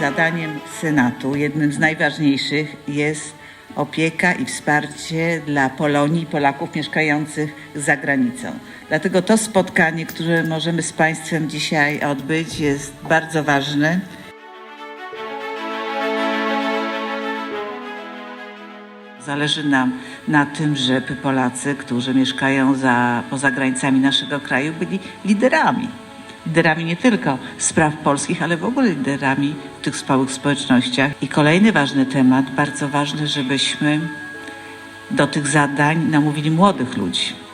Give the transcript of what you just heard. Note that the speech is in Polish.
zadaniem Senatu, jednym z najważniejszych, jest opieka i wsparcie dla Polonii i Polaków mieszkających za granicą. Dlatego to spotkanie, które możemy z Państwem dzisiaj odbyć, jest bardzo ważne. Zależy nam na tym, żeby Polacy, którzy mieszkają za, poza granicami naszego kraju, byli liderami. Liderami nie tylko spraw polskich, ale w ogóle liderami w tych małych społecznościach. I kolejny ważny temat, bardzo ważny, żebyśmy do tych zadań namówili młodych ludzi.